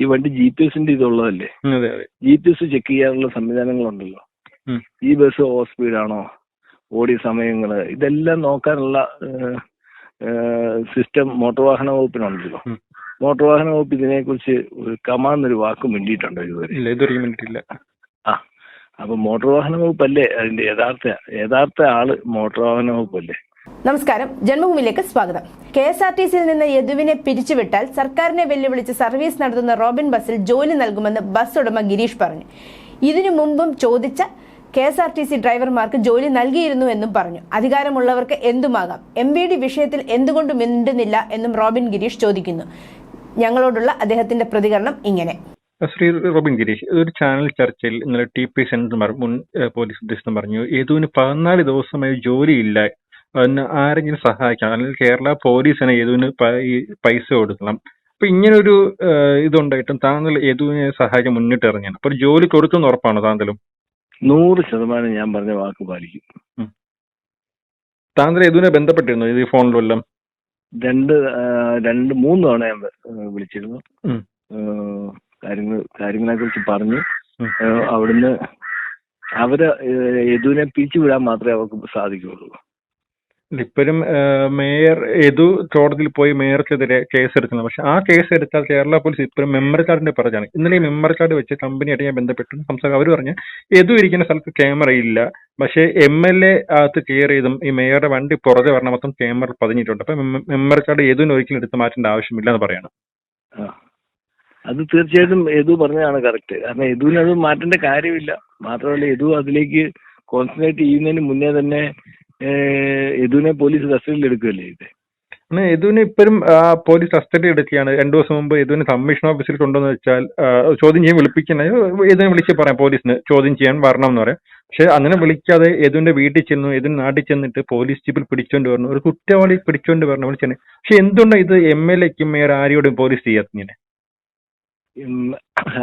ഈ വണ്ടി G P എസിന്റെ ഇതുള്ളതല്ലേ? അതെ അതെ. ജി പി എസ് ചെക്ക് ചെയ്യാനുള്ള സംവിധാനങ്ങളുണ്ടല്ലോ. ഉണ്ടല്ലോ ഈ ബസ് ഓവർ സ്പീഡാണോ ഓടിയ സമയങ്ങൾ? ഇതെല്ലാം നോക്കാനുള്ള സിസ്റ്റം മോട്ടോർ വാഹന വകുപ്പിനുണ്ടല്ലോ. മോട്ടോർ വാഹന വകുപ്പ് ഇതിനെക്കുറിച്ച് ഒരു കമാന്നൊരു വാക്ക് മിണ്ടിയിട്ടുണ്ടോ ഇതുവരെ. ആ അപ്പൊ മോട്ടോർ വാഹന വകുപ്പല്ലേ? അതിന്റെ യഥാർത്ഥ യഥാർത്ഥ ആൾ മോട്ടോർ വാഹന വകുപ്പല്ലേ? നമസ്കാരം. ജന്മഭൂമിയിലേക്ക് സ്വാഗതം. കെ എസ് ആർ ടി സിയിൽ നിന്ന് യദുവിനെ പിരിച്ചുവിട്ടാൽ സർക്കാരിനെ വെല്ലുവിളിച്ച് സർവീസ് നടത്തുന്ന റോബിൻ ബസ്സിൽ ജോലി നൽകുമെന്ന് ബസ് ഉടമ ഗിരീഷ് പറഞ്ഞു. ഇതിനു മുമ്പും ചോദിച്ച K S R T C ഡ്രൈവർമാർക്ക് ജോലി നൽകിയിരുന്നു എന്നും പറഞ്ഞു. അധികാരമുള്ളവർക്ക് എന്തുമാകാം? എം ബി ഡി വിഷയത്തിൽ എന്തുകൊണ്ട് മിണ്ടുന്നില്ല എന്നും റോബിൻ ഗിരീഷ് ചോദിക്കുന്നു. ഞങ്ങളോടുള്ള അദ്ദേഹത്തിന്റെ പ്രതികരണം ഇങ്ങനെ. ശ്രീ റോബിൻ ഗിരീഷ് ഒരു ചാനൽ ചർച്ചയിൽ ഇന്നലെ ടി പി സെൻകുമാർ മുൻ പോലീസ് ഉദ്യോഗസ്ഥൻ പറഞ്ഞു യേതുവിന് പതിനാല് ദിവസമായി ജോലിയില്ല അതിന് ആരെങ്കിലും സഹായിക്കണം. അല്ലെങ്കിൽ കേരള പോലീസിന് യേതുവിന് പ- പൈസ കൊടുക്കണം. അപ്പൊ ഇങ്ങനൊരു ഏഹ്, ഇതുണ്ടായിട്ടും താങ്കൾ യേതുവിനെ സഹായിക്കാൻ മുന്നിട്ട് ഇറങ്ങിയാണ് അപ്പൊ ഒരു ജോലി കൊടുക്കുന്ന ഉറപ്പാണ് താങ്കളും? നൂറ് ശതമാനം ഞാൻ പറഞ്ഞ വാക്ക് പാലിക്കും. താങ്കൾ യേതുവിനെ ബന്ധപ്പെട്ടിരുന്നു? ഇത് ഈ ഫോണിലെല്ലാം രണ്ട് രണ്ട് മൂന്ന് തവണ ഞാൻ വിളിച്ചിരുന്നു. കാര്യങ്ങൾ കാര്യങ്ങളെ കുറിച്ച് പറഞ്ഞു. അവിടുന്ന് അവർ യദുവിനെ പിരിച്ചു വിടാൻ മാത്രമേ അവർക്ക് സാധിക്കുകയുള്ളൂ. ഇപ്പോഴും മേയർ ഏതു കോടതിയിൽ പോയി മേയർക്കെതിരെ കേസ് എടുക്കുന്നത് പക്ഷെ ആ കേസ് എടുത്താൽ കേരള പോലീസ് ഇപ്പോഴും മെമ്മറി കാർഡിന്റെ പറഞ്ഞാണ് ഇന്നലെ ഈ മെമ്മറി കാർഡ് വെച്ച് കമ്പനിയായിട്ട് ഞാൻ ബന്ധപ്പെട്ടു. സംസാരം അവർ പറഞ്ഞു യദു ഇരിക്കുന്ന സ്ഥലത്ത് ക്യാമറ ഇല്ല. പക്ഷേ എം എൽ എ അകത്ത് കയറി ചെയ്തും ഈ മേയറുടെ വണ്ടി പുറകെ വരണ മൊത്തം ക്യാമറ പതിഞ്ഞിട്ടുണ്ട്. അപ്പൊ മെമ്മറി കാർഡ് യദുവിന് ഒരിക്കലും എടുത്ത് മാറ്റേണ്ട ആവശ്യമില്ല എന്ന് പറയാണ്. അത് തീർച്ചയായിട്ടും യദു പറഞ്ഞതാണ് കറക്റ്റ്. കാരണം യദുവിന് അത് മാറ്റേണ്ട കാര്യമില്ല. മാത്രമല്ല യദു അതിലേക്ക് കോൺസെൻട്രേറ്റ് ചെയ്യുന്നതിന് മുന്നേ തന്നെ യദുവിനെ പോലീസ് കസ്റ്റഡിയിൽ എടുക്കുകയല്ലേ ഇത് അങ്ങനെ യദുവിനെ ഇപ്പോഴും പോലീസ് കസ്റ്റഡി എടുക്കുകയാണ്. രണ്ടു ദിവസം മുമ്പ് യദുവിനെ കമ്മീഷൻ ഓഫീസിൽ കൊണ്ടുവന്ന് വെച്ചാൽ ചോദ്യം ചെയ്യാൻ വിളിപ്പിക്കുന്ന യദുവിനെ വിളിച്ച് പറയാം പോലീസിന് ചോദ്യം ചെയ്യാൻ വരണം എന്ന് പറയാം. പക്ഷെ അങ്ങനെ വിളിക്കാതെ യദുവിന്റെ വീട്ടിൽ ചെന്നു യദുവിൻ നാട്ടിൽ ചെന്നിട്ട് പോലീസ് ജീപ്പിൽ പിടിച്ചോണ്ട് വരണം. ഒരു കുറ്റവാളി പിടിച്ചോണ്ട് വരണം വിളിച്ചാണ് പക്ഷെ എന്തുകൊണ്ടാണ് ഇത് എം എൽ എക്കും മേയർ ആരോടും പോലീസ് ചെയ്യാത്തിങ്ങനെ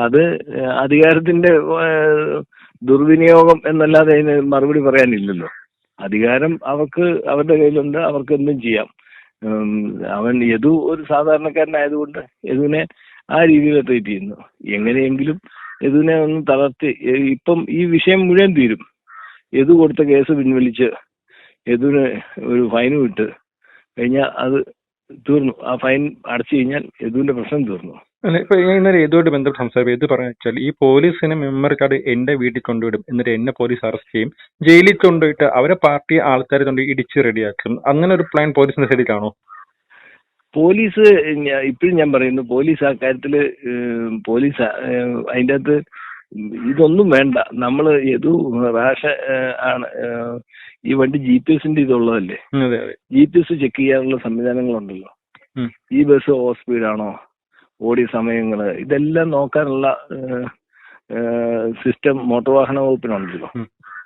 അത് അധികാരത്തിന്റെ ദുർവിനിയോഗം എന്നല്ലാതെ അതിന് മറുപടി പറയാനില്ലല്ലോ. അധികാരം അവർക്ക് അവരുടെ കയ്യിലുണ്ട് അവർക്ക് എന്തും ചെയ്യാം. അവൻ യദു ഒരു സാധാരണക്കാരനായതുകൊണ്ട് യദുവിനെ ആ രീതിയിൽ ട്രീറ്റ് ചെയ്യുന്നു. എങ്ങനെയെങ്കിലും യദുവിനെ ഒന്ന് തളർത്തി ഇപ്പം ഈ വിഷയം മുഴുവൻ തീരും. യദു കൊടുത്ത കേസ് പിൻവലിച്ച് യദുവിന് ഒരു ഫൈൻ വിട്ട് കഴിഞ്ഞാൽ അത് തീർന്നു. ആ ഫൈൻ അടച്ചു കഴിഞ്ഞാൽ യദുവിന്റെ പ്രശ്നം തീർന്നു. അല്ല ഇപ്പൊ ഞാൻ ഇന്നലെ ഏതുമായിട്ട് ബന്ധപ്പെട്ട് സംസാരിക്കും? ഏത് പറഞ്ഞു വെച്ചാൽ ഈ പോലീസിനെ മെമ്മർ കാർഡ് എന്റെ വീട്ടിൽ കൊണ്ടുവിടും എന്നിട്ട് എന്നെ പോലീസ് അറസ്റ്റ് ചെയ്യും. ജയിലിൽ കൊണ്ടുപോയിട്ട് അവരെ പാർട്ടി ആൾക്കാരെ കൊണ്ട് ഇടിച്ച് റെഡിയാക്കും. അങ്ങനെ ഒരു പ്ലാൻ പോലീസിന്റെ സൈഡിലാണോ പോലീസ് ഇപ്പോഴും ഞാൻ പറയുന്നു പോലീസ് ആ കാര്യത്തിൽ പോലീസ് അതിന്റെ അകത്ത് ഇതൊന്നും വേണ്ട. നമ്മൾ ഏതു റാഷ ആണ് ഈ വണ്ടി ജി പി എസിന്റെ ഇതുള്ളതല്ലേ ജി പി എസ് ചെക്ക് ചെയ്യാനുള്ള സംവിധാനങ്ങളുണ്ടല്ലോ. ഈ ബസ് ഓവർ സ്പീഡാണോ? ഓടിയ സമയങ്ങൾ ഇതെല്ലാം നോക്കാനുള്ള സിസ്റ്റം മോട്ടോർ വാഹന വകുപ്പിനുണ്ടല്ലോ.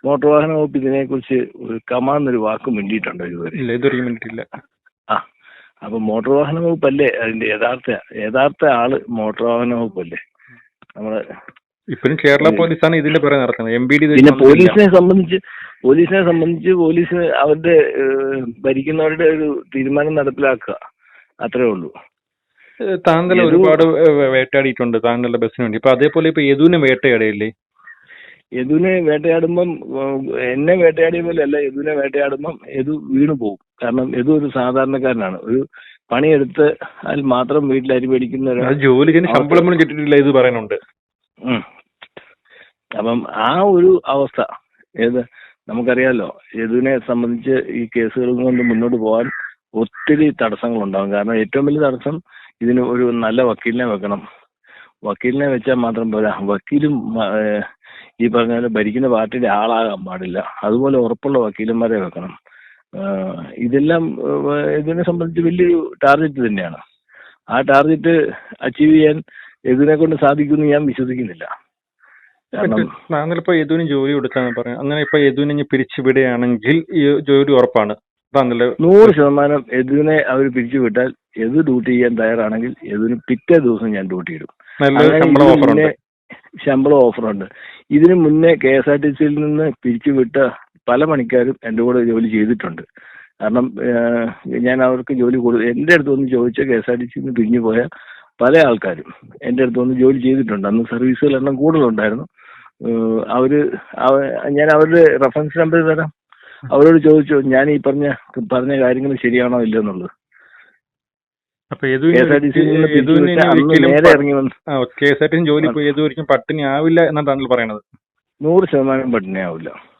മോട്ടോർ വാഹന വകുപ്പ് ഇതിനെക്കുറിച്ച് ഒരു കമാന്നൊരു വാക്ക് മിണ്ടിയിട്ടുണ്ടോ ഇതുവരെ? ആ അപ്പൊ മോട്ടോർ വാഹന വകുപ്പല്ലേ അതിന്റെ യഥാർത്ഥ യഥാർത്ഥ ആൾ മോട്ടോർ വാഹന വകുപ്പല്ലേ? നമ്മൾ ഇപ്പോഴും കേരള പോലീസാണ് ഇതിന്റെ പുറകെ നടക്കുന്നത്. എം ബി ഡി പിന്നെ പോലീസിനെ സംബന്ധിച്ച് പോലീസിനെ സംബന്ധിച്ച് പോലീസ് അവരുടെ ഭരിക്കുന്നവരുടെ ഒരു തീരുമാനം നടപ്പിലാക്കുക. അത്രേ ഉള്ളൂ. താങ്കൾ ഒരുപാട് വേട്ടയാടിയിട്ടുണ്ട് താങ്കളുടെ ബസ്സിന് വേണ്ടി. ഇപ്പൊ അതേപോലെ ഇപ്പൊ യദുവിനെ വേട്ടയാടിയില്ലേ? യദുവിനെ വേട്ടയാടുമ്പം എന്നെ വേട്ടയാടിയ പോലെ അല്ല യദുവിനെ വേട്ടയാടുമ്പം യദു വീണു പോകും. കാരണം യദു ഒരു സാധാരണക്കാരനാണ്. ഒരു പണിയെടുത്ത് അതിൽ മാത്രം വീട്ടിൽ അരി മേടിക്കുന്ന ഒരാൾ. ജോലി ചെയ്യുന്ന ശമ്പളം പോലും കിട്ടിയിട്ടില്ല ഇത് പറയുന്നുണ്ട്. അപ്പം ആ ഒരു അവസ്ഥ ഏത് നമുക്കറിയാലോ യദുവിനെ സംബന്ധിച്ച് ഈ കേസുകൾ കൊണ്ട് മുന്നോട്ട് പോകാൻ ഒത്തിരി തടസ്സങ്ങളുണ്ടാകും. കാരണം ഏറ്റവും വലിയ തടസ്സം ഇതിന് ഒരു നല്ല വക്കീലിനെ വെക്കണം. വക്കീലിനെ വെച്ചാൽ മാത്രം പോരാ. വക്കീലും ഈ പറഞ്ഞ പോലെ ഭരിക്കുന്ന പാർട്ടിയുടെ ആളാകാൻ പാടില്ല. അതുപോലെ ഉറപ്പുള്ള വക്കീലന്മാരെ വെക്കണം. ഇതെല്ലാം ഇതിനെ സംബന്ധിച്ച് വലിയൊരു ടാർഗറ്റ് തന്നെയാണ്. ആ ടാർഗറ്റ് അച്ചീവ് ചെയ്യാൻ എതിനെ കൊണ്ട് സാധിക്കുമെന്ന് ഞാൻ വിശ്വസിക്കുന്നില്ല. താങ്കളിപ്പോ യദുവിന് ജോലി കൊടുക്കാന്ന് പറയാം അങ്ങനെ ഇപ്പൊ യദുവിനെ ഇനി പിരിച്ചുവിടുകയാണെങ്കിൽ ഈ ജോലി ഉറപ്പാണ്. താങ്കളുടെ നൂറ് ശതമാനം യദുവിനെ അവർ പിരിച്ചുവിട്ടാൽ എത് ഡ്യൂട്ടി ചെയ്യാൻ തയ്യാറാണെങ്കിൽ എതിനും പിറ്റേ ദിവസം ഞാൻ ഡ്യൂട്ടി ഇടും. ശമ്പളം ശമ്പള ഓഫറുണ്ട് ഇതിനു മുന്നേ കെ എസ് ആർ ടി സിയിൽ നിന്ന് പിരിച്ചുവിട്ട പല മണിക്കാരും എന്റെ കൂടെ ജോലി ചെയ്തിട്ടുണ്ട്. കാരണം ഞാൻ അവർക്ക് ജോലി കൊടു എന്റെ അടുത്ത് ഒന്ന് ചോദിച്ച കെ എസ് ആർ ടി സിയിൽ നിന്ന് പിരിഞ്ഞു പോയ പല ആൾക്കാരും എന്റെ അടുത്ത് ഒന്ന് ജോലി ചെയ്തിട്ടുണ്ട്. അന്ന് സർവീസുകൾ എണ്ണം കൂടുതലുണ്ടായിരുന്നു. അവർ ഞാൻ അവരുടെ റെഫറൻസ് നമ്പർ തരാം. അവരോട് ചോദിച്ചു ഞാൻ ഈ പറഞ്ഞ പറഞ്ഞ കാര്യങ്ങൾ ശരിയാണോ ഇല്ലെന്നുള്ളത് അപ്പൊ K S R T C ജോലി പോയി ഏതു പട്ടിണി ആവില്ല എന്നാണ് താങ്കൾ പറയണത്? നൂറ് ശതമാനം പട്ടിണി ആവില്ല.